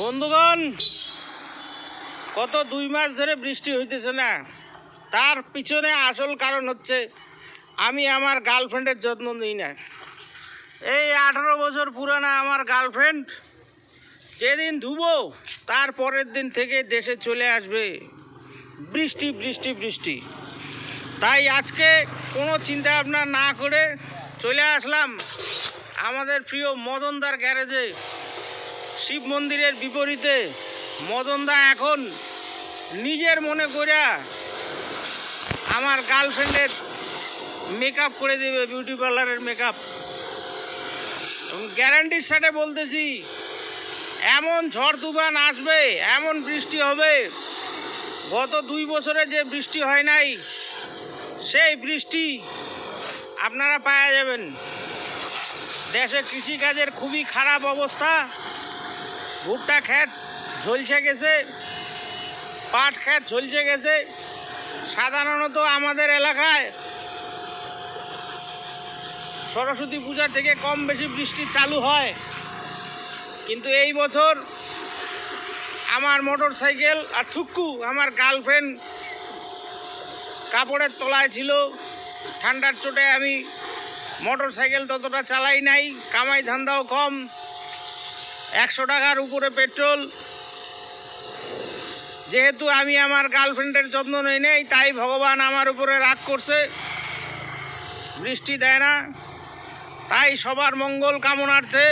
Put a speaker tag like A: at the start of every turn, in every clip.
A: বন্ধুগণ, কত দুই মাস ধরে বৃষ্টি হইতেছে না। তার পিছনে আসল কারণ হচ্ছে, আমি আমার গার্লফ্রেন্ডের যত্ন নিই না। এই আঠারো বছর পুরানা আমার গার্লফ্রেন্ড, যেদিন ধুবো, তার পরের দিন থেকে দেশে চলে আসবে। বৃষ্টি বৃষ্টি বৃষ্টি। তাই আজকে কোনো চিন্তা ভাবনা না করে চলে আসলাম আমাদের প্রিয় মদনদার গ্যারেজে। শিব মন্দিরের বিপরীতে মদনদা এখন নিজের মনে করিয়া আমার গার্লফ্রেন্ডের মেকআপ করে দেবে বিউটি পার্লারের মেকআপ এবং গ্যারান্টির সাথে বলতেছি, এমন ঝড় তুফান আসবে, এমন বৃষ্টি হবে। গত দুই বছরে যে বৃষ্টি হয় নাই, সেই বৃষ্টি আপনারা পাওয়া যাবেন। দেশে কৃষিকাজের খুবই খারাপ অবস্থা। ভুট্টা ক্ষেত ঝলসে গেছে, পাট ক্ষেত ঝলসে গেছে। সাধারণত আমাদের এলাকায় সরস্বতী পূজা থেকে কম বেশি বৃষ্টি চালু হয়। কিন্তু এই বছর আমার মোটর সাইকেল আর ঠুক্কু আমার গার্লফ্রেন্ড কাপড়ের তলায় ছিল। ঠান্ডার চোটে আমি মোটর সাইকেল ততটা চালাই নাই, কামাই ধান্দাও কম। একশো টাকার উপরে পেট্রোল। যেহেতু আমি আমার গার্লফ্রেন্ডের যত্ন নেই নেই, তাই ভগবান আমার উপরে রাগ করছে। বৃষ্টি দেয় না, তাই সবার মঙ্গল কামনার্থে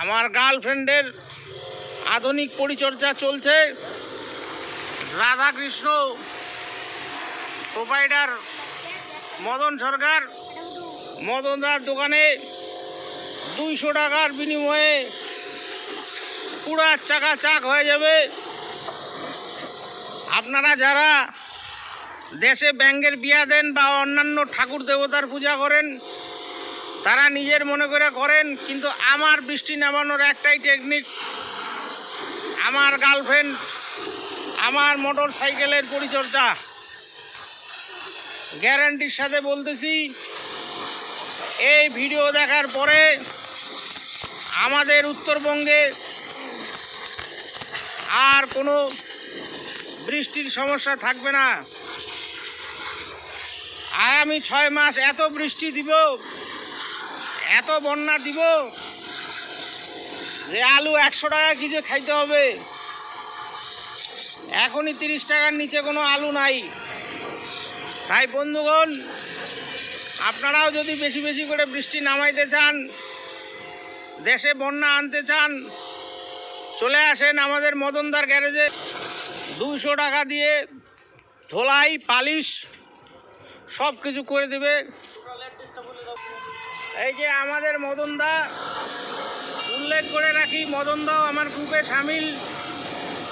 A: আমার গার্লফ্রেন্ডের আধুনিক পরিচর্যা চলছে। রাধাকৃষ্ণ প্রোভাইডার মদন সরকার মদনদার দোকানে দুইশো টাকার বিনিময়ে পুরা চাকা চাক হয়ে যাবে। আপনারা যারা দেশে ব্যাঙ্গের বিয়া দেন বা অন্যান্য ঠাকুর দেবতার পূজা করেন, তারা নিজের মনে করে করেন, কিন্তু আমার বৃষ্টি নামানোর একটাই টেকনিক আমার গার্লফ্রেন্ড আমার মোটর সাইকেলের পরিচর্যা। গ্যারান্টির সাথে বলতেছি, এই ভিডিও দেখার পরে আমাদের উত্তরবঙ্গে আর কোনো বৃষ্টির সমস্যা থাকবে না। আগামী ছয় মাস এত বৃষ্টি দিব, এত বন্যা দিব যে আলু একশো টাকা কেজি খাইতে হবে। এখনই তিরিশ টাকার নিচে কোনো আলু নাই। তাই বন্ধুগণ, আপনারাও যদি বেশি বেশি করে বৃষ্টি নামাইতে চান দেশে বন্যা আনতে চান, চলে আসেন আমাদের মদনদার গ্যারেজে। দুশো টাকা দিয়ে ধোলাই, পালিশ সব কিছু করে দেবে। এই যে আমাদের মদনদা, উল্লেখ করে রাখি, মদনদাও আমার গ্রুপে সামিল।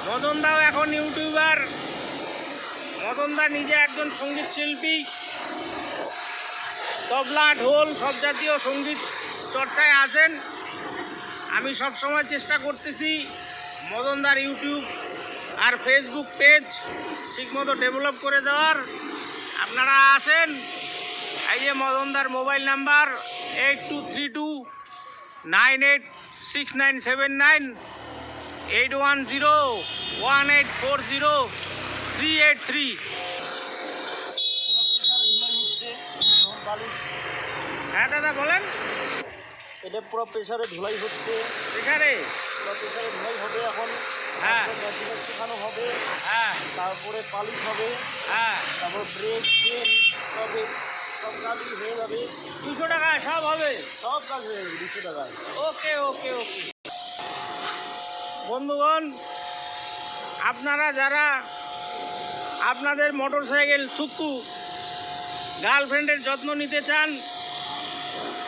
A: মদনদাও এখন ইউটিউবার। মদনদা নিজে একজন সংগীত শিল্পী। তবলা, ঢোল, সব জাতীয় সংগীত চর্চায় আছেন। আমি সব সময় চেষ্টা করতেছি মদনদার ইউটিউব আর ফেসবুক পেজ ঠিকমতো ডেভেলপ করে দেওয়ার। আপনারা আসেন, এই যে মদনদার mobile number eight two three two nine eight six nine seven nine eight one zero one eight four zero three eight three হ্যাঁ দাদা, বলেন।
B: এটা পুরো প্রেসারে ধুলাই হচ্ছে।
A: এখানে
B: পুরো প্রেসারে ধুলাই হবে এখন।
A: হ্যাঁ।
B: মেশিনে শেখানো হবে।
A: হ্যাঁ।
B: তারপরে পালিশ হবে।
A: হ্যাঁ।
B: তারপর ব্রেক চেন হবে সব কাজই হয়ে যাবে।
A: দুশো টাকা সব হবে?
B: সব কাজ হয়ে যাবে দুশো টাকায়
A: ওকে ওকে ওকে। বন্ধুগণ আপনারা যারা আপনাদের মোটর সাইকেল সুক্কু গার্লফ্রেন্ডের যত্ন নিতে চান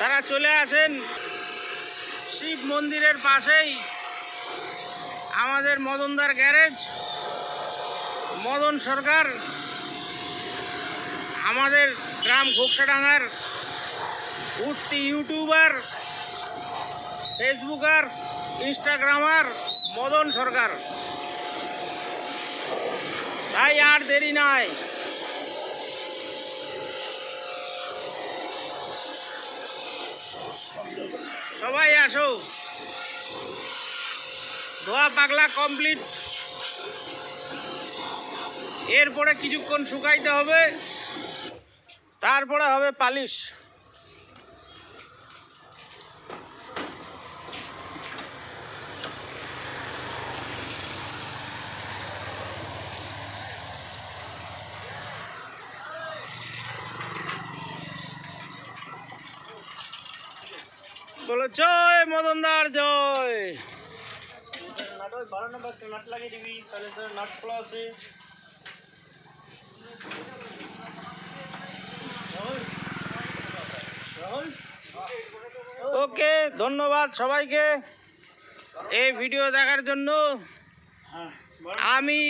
A: তারা চলে আসেন। শিব মন্দিরের পাশেই আমাদের মদনদার গ্যারেজ, মদন সরকার, আমাদের গ্রাম ঘোকসাডাঙ্গার, উঠতি YouTuber, Facebooker, Instagrammer, Madan Sarkar. তাই আর দেরি নাই। সবাই আসো। ধোয়া পাগলা কমপ্লিট এরপরে কিছুক্ষণ শুকাইতে হবে। তারপরে হবে পালিশ। বলো জয় মদনদার জয়।
B: বারো নম্বর নাট লাগিয়ে দিবি সাইলেন্সার নাট খোলা আছে।
A: ওকে ধন্যবাদ সবাইকে এই ভিডিও দেখার জন্য।
B: হ্যাঁ
A: আমি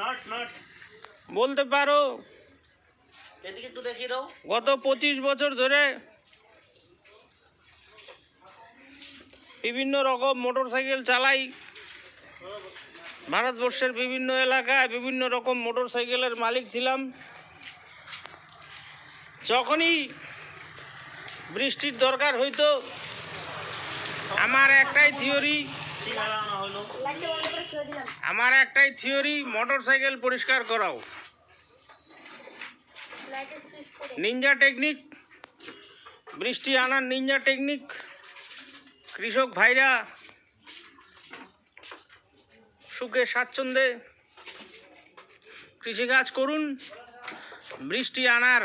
B: নাট নাট।
A: বলতে পারো গত পঁচিশ বছর ধরে বিভিন্ন রকম মোটর সাইকেল চালাই। ভারতবর্ষের বিভিন্ন এলাকায় বিভিন্ন রকম মোটর সাইকেলের মালিক ছিলাম। যখনই বৃষ্টির দরকার হইতো আমার একটাই থিওরি আমার একটাই থিওরি মোটর সাইকেল পরিষ্কার করাও। নিনজা টেকনিক বৃষ্টি আনার নিনজা টেকনিক। কৃষক ভাইরা, সুখে স্বাচ্ছন্দ্যে কৃষিকাজ করুন, বৃষ্টি আনার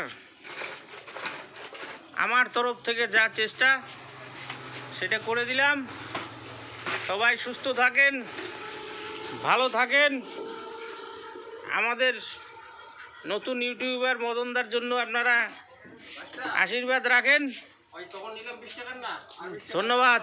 A: আমার তরফ থেকে যা চেষ্টা, সেটা করে দিলাম। সবাই সুস্থ থাকেন, ভালো থাকেন। আমাদের নতুন ইউটিউবার মদনদার জন্য আপনারা আশীর্বাদ রাখেন। ধন্যবাদ।